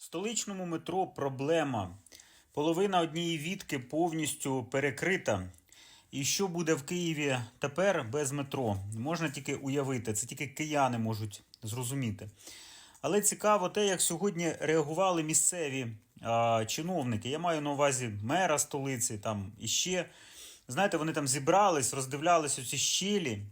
столичному метро проблема. Половина однієї відки повністю перекрита. І що буде в Києві тепер без метро? Можна тільки уявити, це тільки кияни можуть зрозуміти. Але цікаво те, як сьогодні реагували місцеві а, чиновники. Я маю на увазі мера столиці, там іще. Знаєте, вони там зібрались, роздивлялись оці щелі,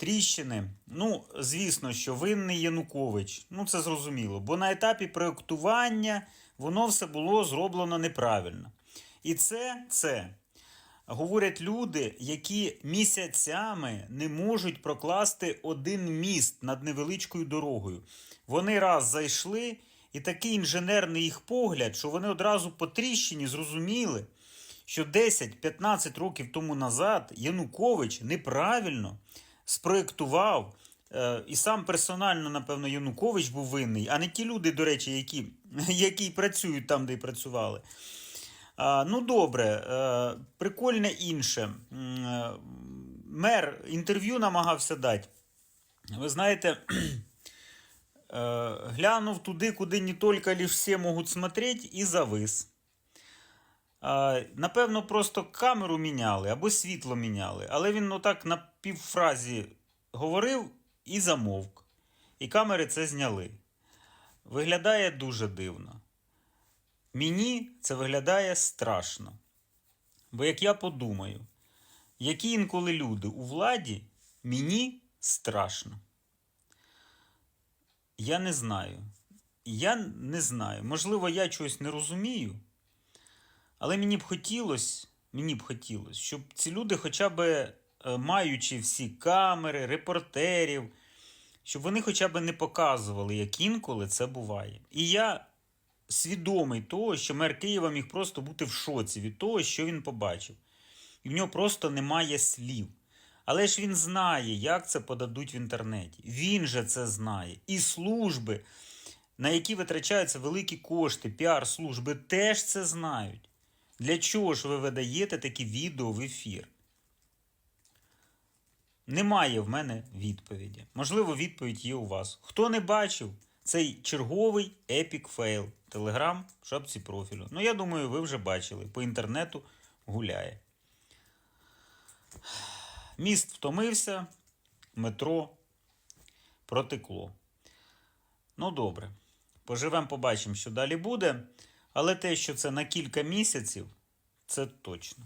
тріщини. Ну, звісно, що винний Янукович. Ну, це зрозуміло. Бо на етапі проєктування воно все було зроблено неправильно. І це, це говорять люди, які місяцями не можуть прокласти один міст над невеличкою дорогою. Вони раз зайшли, і такий інженерний їх погляд, що вони одразу по тріщині зрозуміли, що 10-15 років тому назад Янукович неправильно спроєктував. е, І сам персонально, напевно, Янукович був винний, а не ті люди, до речі, які, які працюють там, де й працювали. Ну, добре, е, прикольне інше. Е, Мер інтерв'ю намагався дати. Ви знаєте, глянув туди, куди не тільки лиш всі можуть смотреть, і завис. Напевно, просто камеру міняли або світло міняли. Але він отак на півфразі говорив і замовк. І камери це зняли. Виглядає дуже дивно. Мені це виглядає страшно. Бо як я подумаю, які інколи люди у владі, мені страшно. Я не знаю. Я не знаю. Можливо, я чогось не розумію. Але мені б хотілося, мені б хотілося, щоб ці люди, хоча б е, маючи всі камери, репортерів, щоб вони хоча б не показували, як інколи це буває. І я свідомий того, що мер Києва міг просто бути в шоці від того, що він побачив. І в нього просто немає слів. Але ж він знає, як це подадуть в інтернеті. Він же це знає. І служби, на які витрачаються великі кошти, піар-служби, теж це знають. Для чого ж ви видаєте такі відео в ефір? Немає в мене відповіді. Можливо, відповідь є у вас. Хто не бачив цей черговий епік фейл Телеграм в шапці профілю. Ну, я думаю, ви вже бачили. По інтернету гуляє. Міст втомився, метро протекло. Ну, добре. Поживемо, побачимо, що далі буде. Але те, що це на кілька місяців, це точно.